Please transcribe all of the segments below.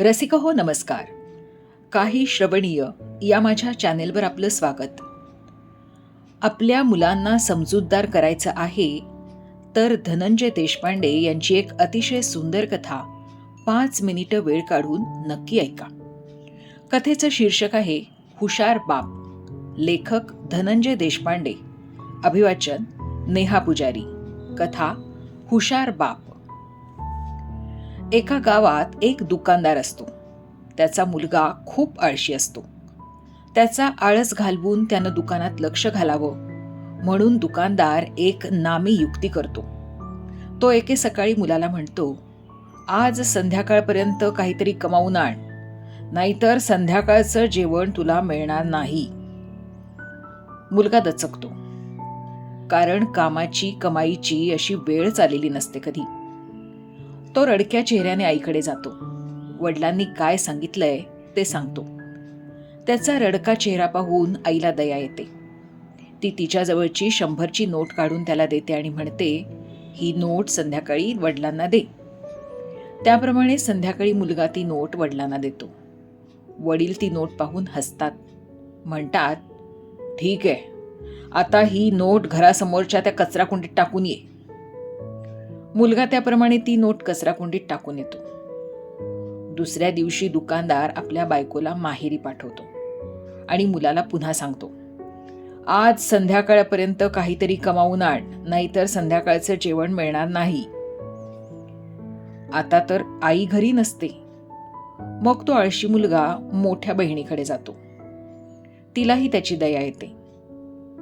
रसिक हो नमस्कार. काही श्रवणीय या माझ्या चॅनेलवर आपलं स्वागत. आपल्या मुलांना समजूतदार करायचं आहे तर धनंजय देशपांडे यांची एक अतिशय सुंदर कथा पाच मिनिटं वेळ काढून नक्की ऐका. कथेचं शीर्षक आहे हुशार बाप. लेखक धनंजय देशपांडे. अभिवाचन नेहा पुजारी. कथा हुशार बाप. एका गावात एक दुकानदार असतो. त्याचा मुलगा खूप आळशी असतो. त्याचा आळस घालवून त्यानं दुकानात लक्ष घालावं म्हणून दुकानदार एक नामी युक्ती करतो. तो एके सकाळी मुलाला म्हणतो आज संध्याकाळपर्यंत काहीतरी कमावून आण नाहीतर संध्याकाळचं जेवण तुला मिळणार नाही. मुलगा दचकतो. कारण कामाची कमाईची अशी वेळ चालेली नसते कधी. तो रडक्या चेहऱ्याने आईकडे जातो. वडिलांनी काय सांगितलंय ते सांगतो. त्याचा रडका चेहरा पाहून आईला दया येते. ती तिच्याजवळची शंभरची नोट काढून त्याला देते आणि म्हणते ही नोट संध्याकाळी वडिलांना दे. त्याप्रमाणे संध्याकाळी मुलगा ती नोट वडिलांना देतो. वडील ती नोट पाहून हसतात. म्हणतात ठीक आहे. आता ही नोट घरासमोरच्या त्या कचराकुंडीत टाकून ये. मुलगा त्याप्रमाणे ती नोट कचराकुंडीत टाकून येतो. दुसऱ्या दिवशी दुकानदार आपल्या बायकोला माहेरी पाठवतो आणि मुलाला पुन्हा सांगतो आज संध्याकाळपर्यंत काहीतरी कमावून आण नाहीतर संध्याकाळचं जेवण मिळणार नाही. आता तर आई घरी नसते. मग तो आळशी मुलगा मोठ्या बहिणीकडे जातो. तिलाही त्याची दया येते.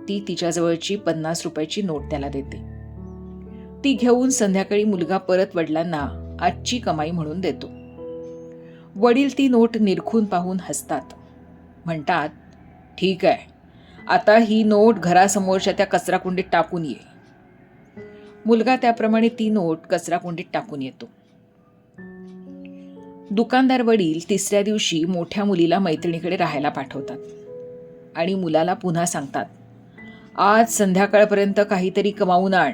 ती तिच्याजवळची पन्नास रुपयाची नोट त्याला देते. ती घेऊन संध्याकाळी मुलगा परत वडिलांना आजची कमाई म्हणून देतो. वडील ती नोट निरखून पाहून हसतात. म्हणतात ठीक आहे. आता ही नोट घरासमोरच्या त्या कचराकुंडीत टाकून ये. मुलगा त्याप्रमाणे ती नोट कचराकुंडीत टाकून येतो. दुकानदार वडील तिसऱ्या दिवशी मोठ्या मुलीला मैत्रिणीकडे राहायला पाठवतात आणि मुलाला पुन्हा सांगतात आज संध्याकाळपर्यंत काहीतरी कमावून आण.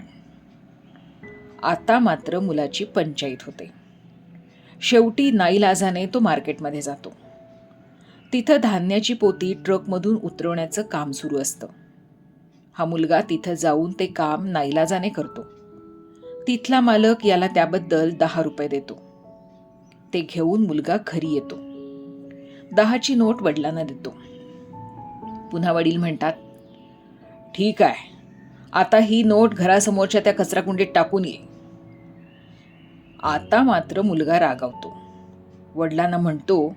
आता मात्र मुलाची पंचायत होते. शेवटी नाईलाजाने तो मार्केटमध्ये जातो. तिथं धान्याची पोती ट्रकमधून उतरवण्याचं काम सुरू असतं. हा मुलगा तिथं जाऊन ते काम नाईलाजाने करतो. तिथला मालक याला त्याबद्दल दहा रुपये देतो. ते घेऊन मुलगा घरी येतो. दहाची नोट वडिलांना देतो. पुन्हा वडील म्हणतात ठीक आहे. आता ही नोट घरासमोरच्या त्या कचराकुंडीत टाकून ये. आता मात्र मुलगा रागावतो. वडिलांना म्हणतो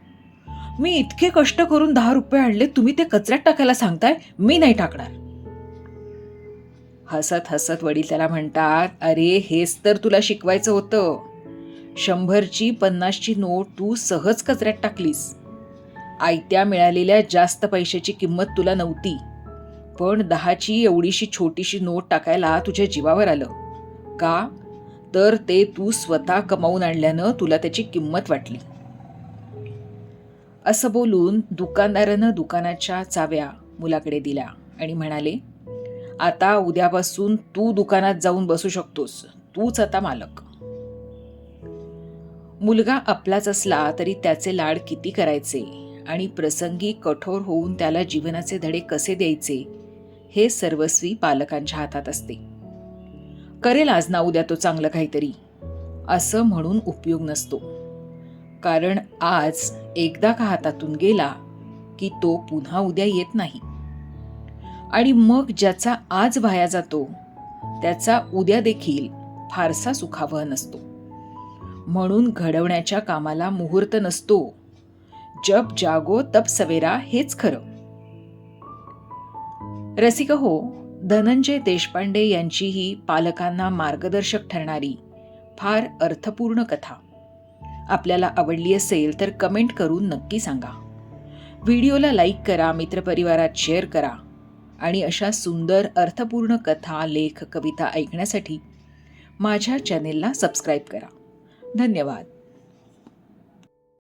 मी इतके कष्ट करून दहा रुपये आणले तुम्ही ते कचऱ्यात टाकायला सांगताय मी नाही टाकणार. हसत हसत वडील त्याला म्हणतात अरे हेच तर तुला शिकवायचं होतं. शंभरची पन्नासची नोट तू सहज कचऱ्यात टाकलीस. आयत्या मिळालेल्या जास्त पैशाची किंमत तुला नव्हती. पण दहाची एवढीशी छोटीशी नोट टाकायला तुझ्या जीवावर आलं. का? तर ते तू स्वतः कमावून आणल्यानं तुला त्याची किंमत वाटली. असं बोलून दुकानदारानं दुकानाच्या चाव्या मुलाकडे दिल्या आणि म्हणाले आता उद्यापासून तू दुकानात जाऊन बसू शकतोस. तूच आता मालक. मुलगा आपलाच असला तरी त्याचे लाड किती करायचे आणि प्रसंगी कठोर होऊन त्याला जीवनाचे धडे कसे द्यायचे हे सर्वस्वी पालकांच्या हातात असते. करेल आज ना उद्या तो चांगलं काहीतरी. असं म्हणून उपयोग नसतो. कारण आज एकदा का हातातून गेला की तो पुन्हा उद्या येत नाही. आणि मग ज्याचा आज वाया जातो त्याचा उद्या देखील फारसा सुखावह नसतो. म्हणून घडवण्याच्या कामाला मुहूर्त नसतो. जब जागो तप सवेरा हेच खरं. रसिक हो धनंजय देशपांडे यांची ही पालकांना मार्गदर्शक ठरणारी फार अर्थपूर्ण कथा. आपल्याला आवडली असेल तर कमेंट करून नक्की सांगा. व्हिडिओला लाईक करा मित्रपरिवारात शेअर करा आणि अशा सुंदर अर्थपूर्ण कथा लेख कविता ऐकण्यासाठी माझ्या चॅनेलला सबस्क्राईब करा. धन्यवाद.